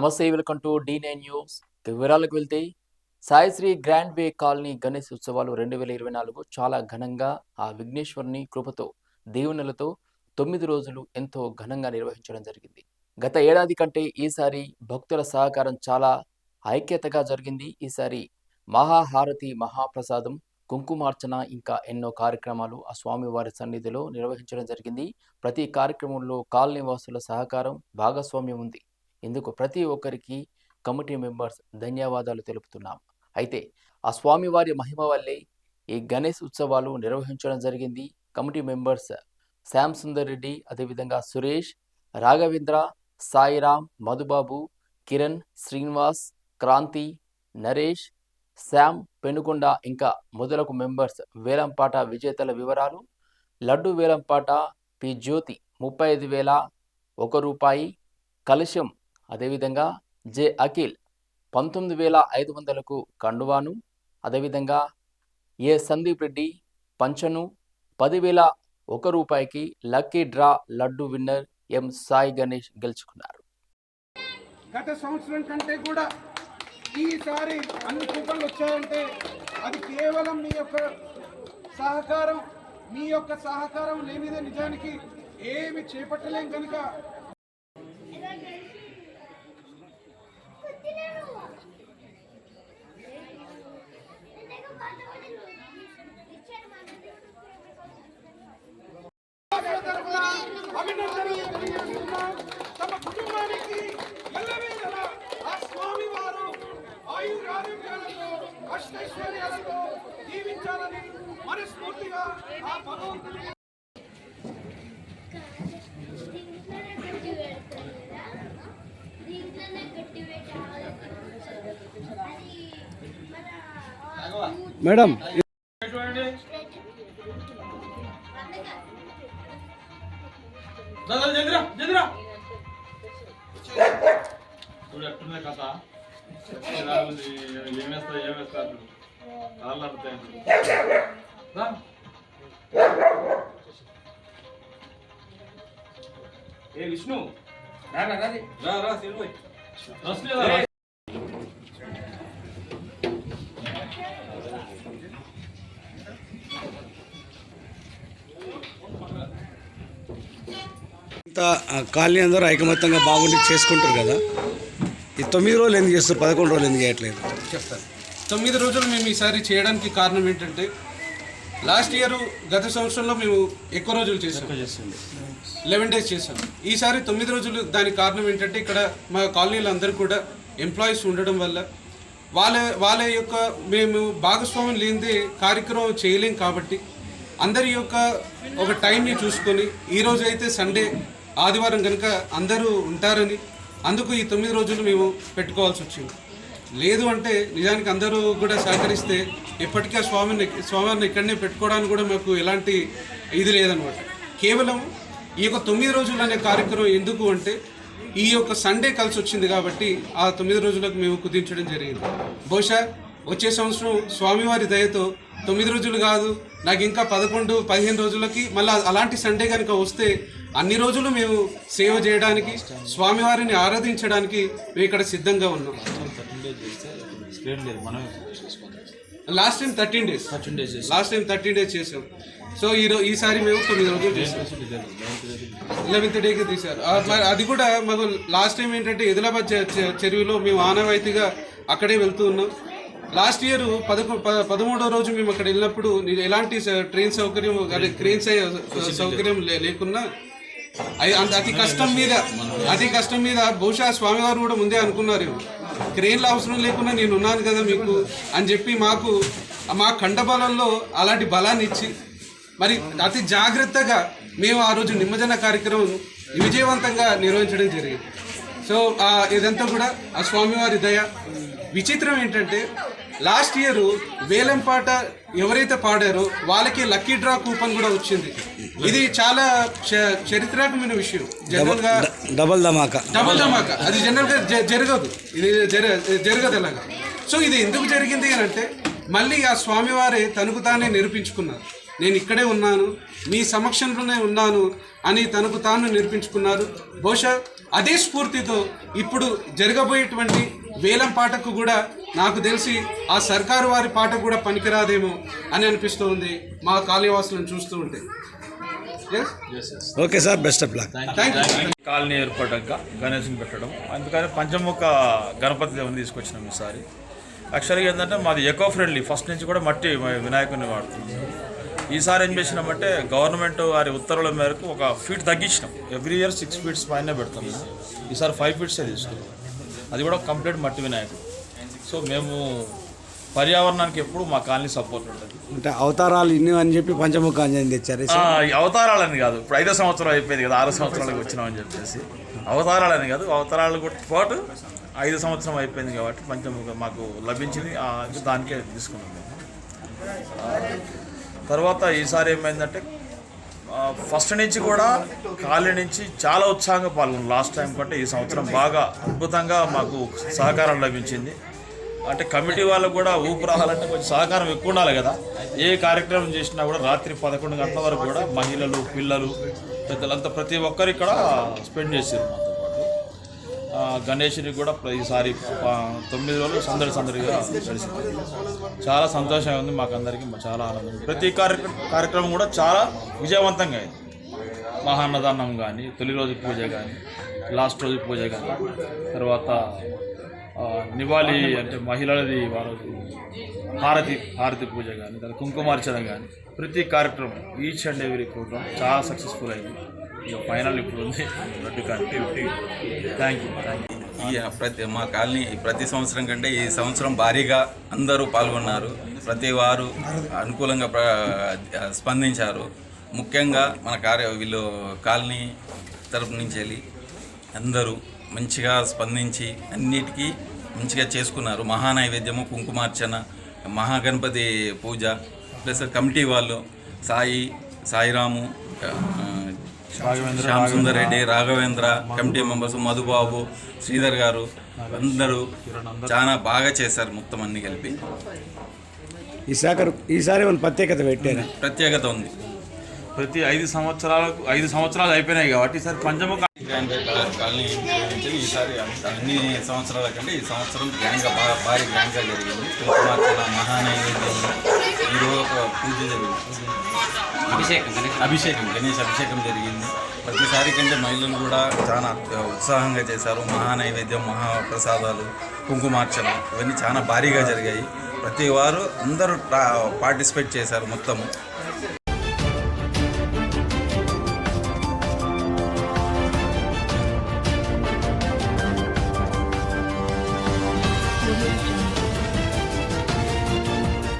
నమస్తే welcome to the nine news వివరాలకు వెళ్తే Saisri grand way colony Ganesh ఉత్సవాలు రెండు వేల ఇరవై నాలుగు చాలా ఘనంగా ఆ విఘ్నేశ్వరుని కృపతో దేవునులతో తొమ్మిది రోజులు ఎంతో ఘనంగా నిర్వహించడం జరిగింది. గత ఏడాది కంటే ఈసారి భక్తుల సహకారం చాలా ఐక్యతగా జరిగింది. ఈసారి మహాహారతి మహాప్రసాదం కుంకుమార్చన ఇంకా ఎన్నో కార్యక్రమాలు ఆ స్వామివారి సన్నిధిలో నిర్వహించడం జరిగింది. ప్రతి కార్యక్రమంలో కాలనీ వాసుల సహకారం భాగస్వామ్యం ఉంది. ఇందుకు ప్రతి ఒక్కరికి కమిటీ మెంబర్స్ ధన్యవాదాలు తెలుపుతున్నాం. అయితే ఆ స్వామివారి మహిమ వల్లే ఈ గణేష్ ఉత్సవాలు నిర్వహించడం జరిగింది. కమిటీ మెంబర్స్ శ్యామ్ సుందర్ రెడ్డి అదేవిధంగా సురేష్ రాఘవేంద్ర సాయిరామ్ మధుబాబు కిరణ్ శ్రీనివాస్ క్రాంతి నరేష్ శ్యామ్ పెనుకొండ ఇంకా మొదలగు మెంబర్స్ వేలంపాట విజేతల వివరాలు లడ్డు వేలంపాట పి జ్యోతి ముప్పై ఐదు వేల ఒక రూపాయి కలశం అదేవిధంగా జె అఖిల్ పంతొమ్మిది వేల ఐదు వందలకు కండువాను. అదేవిధంగా ఏ సందీప్ రెడ్డి పంచను పదివేల ఒక రూపాయికి lucky draw laddu winner M Sai Ganesh గెలుచుకున్నారు. గత సంవత్సరం కంటే కూడా ఈసారి అన్ని కూపన్లు వచ్చాయంటే అది కేవలం మీ యొక్క సహకారం మీ యొక్క సహకారం లేనిదే నిజానికి ఏమి చేపట్టలేం కనుక మేడం దాదా జంద్రా జంద్రా. చూడు ఎట్టుంది కథ? ఎలా ఉంది? కాళ్ళు ఏ విష్ణు? రా రా ఆ కాలనీ అందరూ ఐకమత్యంగా బాగుండి చేసుకుంటారు కదా. ఈ తొమ్మిది రోజులు ఎందుకు చేస్తారు? పదకొండు రోజులు ఎందుకు చేయట్లేదు? చెప్తాను. తొమ్మిది రోజులు మేము ఈసారి చేయడానికి కారణం ఏంటంటే లాస్ట్ ఇయర్ గత సంవత్సరంలో మేము ఎక్కువ రోజులు చేసాం లెవెన్ డేస్ చేసాం ఈసారి తొమ్మిది రోజులు దానికి కారణం ఏంటంటే ఇక్కడ మా కాలనీలో అందరూ కూడా ఎంప్లాయీస్ ఉండడం వల్ల వాళ్ళ వాళ్ళ యొక్క మేము భాగస్వామ్యం లేనిదే కార్యక్రమం చేయలేం కాబట్టి అందరి యొక్క ఒక టైంని చూసుకొని ఈ రోజు అయితే సండే ఆదివారం కనుక అందరూ ఉంటారని అందుకు ఈ తొమ్మిది రోజులు మేము పెట్టుకోవాల్సి వచ్చింది. లేదు అంటే నిజానికి అందరూ కూడా సహకరిస్తే ఎప్పటికీ ఆ స్వామిని స్వామివారిని ఇక్కడనే పెట్టుకోవడానికి కూడా మాకు ఎలాంటి ఇది లేదనమాట కేవలం ఈ యొక్క తొమ్మిది రోజులు అనే కార్యక్రమం ఎందుకు అంటే ఈ యొక్క సండే కలిసి వచ్చింది కాబట్టి ఆ తొమ్మిది రోజులకు మేము కుదించడం జరిగింది. బహుశా వచ్చే సంవత్సరం స్వామివారి దయతో తొమ్మిది రోజులు కాదు నాకు ఇంకా పదకొండు పదిహేను రోజులకి మళ్ళీ అలాంటి సండే కనుక వస్తే అన్ని రోజులు మేము సేవ చేయడానికి స్వామివారిని ఆరాధించడానికి మేము ఇక్కడ సిద్ధంగా ఉన్నాం. Last time thirteen days last time thirteen days చేసాం సో ఈ రో ఈసారి మేము తొమ్మిది రోజులు చేసాం లెవెన్త్ డేకి తీశారు. మరి అది కూడా మాకు లాస్ట్ టైం ఏంటంటే ఎదిలాబాద్ చెరువులో మేము ఆనవాయితీగా అక్కడే వెళ్తూ ఉన్నాం. లాస్ట్ ఇయర్ పదకొ పదమూడో రోజు మేము అక్కడ వెళ్ళినప్పుడు ఎలాంటి ట్రైన్ సౌకర్యం అదే సౌకర్యం లేకున్నా అంత అతి కష్టం మీద అతి కష్టం మీద బహుశా స్వామివారు కూడా ముందే అనుకున్నారు. క్రెయిన్ల అవసరం లేకుండా నేను ఉన్నాను కదా మీకు అని చెప్పి మాకు మా కండబలంలో అలాంటి బలాన్ని ఇచ్చి మరి అతి జాగ్రత్తగా మేము ఆ రోజు నిమజ్జన కార్యక్రమం విజయవంతంగా నిర్వహించడం జరిగింది. సో ఇదంతా కూడా ఆ స్వామివారి దయ. విచిత్రం ఏంటంటే లాస్ట్ ఇయర్ వేలంపాట ఎవరైతే పాడారో వాళ్ళకి లక్కీ డ్రా కూపన్ కూడా వచ్చింది. ఇది చాలా చ- చరిత్రాత్మకమైన విషయం. జనరల్గా డబల్ ధమాకా. డబుల్ ధమాకా. అది జనరల్గా జరగదు. ఇది జర- జరగదు అలాగా సో ఇది ఎందుకు జరిగింది అని అంటే మళ్ళీ ఆ స్వామివారే తనకు తానే నిరూపించుకున్నారు. నేను ఇక్కడే ఉన్నాను మీ సమక్షంలోనే ఉన్నాను అని తనకు తాను నిరూపించుకున్నారు. బహుశా అదే స్ఫూర్తితో ఇప్పుడు జరగబోయేటువంటి వేలం పాటకు కూడా నాకు తెలిసి ఆ సర్కారు వారి పాట కూడా పనికిరాదేమో అని అనిపిస్తూ ఉంది మా కాళీవాసులను చూస్తూ ఉంటే. Yes? Okay sir best of luck colony ఏర్పడ్డాక గణేష్ని పెట్టడం. అందుకని పంచముఖ గణపతి దేవుని తీసుకొచ్చినాం ఈసారి. యాక్చువల్గా ఏంటంటే మాది ఎకో ఫ్రెండ్లీ ఫస్ట్ నుంచి కూడా మట్టి వినాయకుడిని వాడుతున్నాం. ఈసారి ఏం చేసినామంటే గవర్నమెంట్ వారి ఉత్తర్వుల మేరకు ఒక ఫీట్ తగ్గించినాం. ఎవ్రీ ఇయర్ సిక్స్ ఫీట్స్ పైన పెడతాం. ఈసారి ఫైవ్ ఫీట్సే తీసుకున్నాం. అది కూడా కంప్లీట్ మట్టి వినాయకుడు. సో మేము పర్యావరణానికి ఎప్పుడు మా కాలనీ సపోర్ట్ ఉంటుంది అంటే అవతారాలు ఇన్ని అని చెప్పి పంచముఖ ఆంజనేయం తెచ్చారు. అవతారాలని కాదు. ఇప్పుడు ఐదో సంవత్సరం అయిపోయింది కదా ఆరో సంవత్సరాలకు వచ్చినామని చెప్పేసి. అవతారాలని కాదు అవతారాలు కూడా పాటు ఐదు సంవత్సరం అయిపోయింది కాబట్టి పంచముఖ మాకు లభించింది. దానికే తీసుకున్నాం మేము. తర్వాత ఈసారి ఏమైందంటే ఫస్ట్ నుంచి కూడా కాలనీ నుంచి చాలా ఉత్సాహంగా పాల్గొన్నాం. లాస్ట్ టైం కంటే ఈ సంవత్సరం బాగా అద్భుతంగా మాకు సహకారం లభించింది. అంటే కమిటీ వాళ్ళకు కూడా ఊపు రావాలంటే కొంచెం సహకారం ఎక్కువ ఉండాలి కదా. ఏ కార్యక్రమం చేసినా కూడా రాత్రి పదకొండు గంటల వరకు కూడా మహిళలు పిల్లలు పెద్దలంతా ప్రతి ఒక్కరు ఇక్కడ స్పెండ్ చేసారు మాతో గణేష్ని కూడా ప్రతిసారి ఈసారి తొమ్మిది రోజులు సందడి సందడిగా గడిచింది చాలా సంతోషంగా ఉంది మాకు అందరికీ చాలా ఆనందం. ప్రతి కార్యక్రమం కార్యక్రమం కూడా చాలా విజయవంతంగా అయింది. మహాన్నదానం కానీ తొలి రోజు పూజ కానీ లాస్ట్ రోజు పూజ కానీ తర్వాత నివాళి అంటే మహిళలది వారు హారతి హారతి పూజ కానీ దాని కుంకుమార్చన కానీ ప్రతి కార్యక్రమం ఈచ్ అండ్ ఎవ్రీ ప్రోగ్రామ్ చాలా సక్సెస్ఫుల్ అయింది. ఇక ఫైనల్ ఇప్పుడు ఉంది. Reddy thank you thank you ఈ ప్రతి మా కాలనీ ప్రతి సంవత్సరం కంటే ఈ సంవత్సరం భారీగా అందరూ పాల్గొన్నారు. ప్రతి వారు అనుకూలంగా ప్ర- స్పందించారు. ముఖ్యంగా మన కార్య వీళ్ళు కాలనీ తరపు నుంచి వెళ్ళి అందరూ మంచిగా స్పందించి అన్నిటికీ మంచిగా చేసుకున్నారు. మహానైవేద్యము కుంకుమార్చన మహాగణపతి పూజ ప్లస్ కమిటీ వాళ్ళు సాయి సాయిరాము శ్యామ్ సుందర్ రెడ్డి రాఘవేంద్ర కమిటీ మెంబర్స్ మధుబాబు శ్రీధర్ గారు అందరూ చాలా బాగా చేశారు మొత్తం అన్ని కలిపి. ఈసారి మన ప్రత్యేకత పెట్టారు? ప్రత్యేకత ఉంది. ప్రతి ఐదు సంవత్సరాలకు ఐదు సంవత్సరాలు అయిపోయినాయి కాబట్టి ఈసారి పంచముఖ గ్రాండ్ కాలనీ నుంచి ఈసారి అన్ని సంవత్సరాల కంటే ఈ సంవత్సరం గ్రాండ్గా బాగా భారీ గ్రాండ్గా జరిగింది. కుంకుమార్చన మహానైవేద్యం ఈరోజు ఒక పూజ జరిగింది. అభిషేకం అభిషేకం. గణేష్ అభిషేకం జరిగింది. ప్రతిసారి కంటే మహిళలు కూడా చాలా ఉత్సాహంగా చేశారు. మహానైవేద్యం మహాప్రసాదాలు కుంకుమార్చన ఇవన్నీ చాలా భారీగా జరిగాయి. ప్రతి వారు అందరూ పార్టిసిపేట్ చేశారు మొత్తము.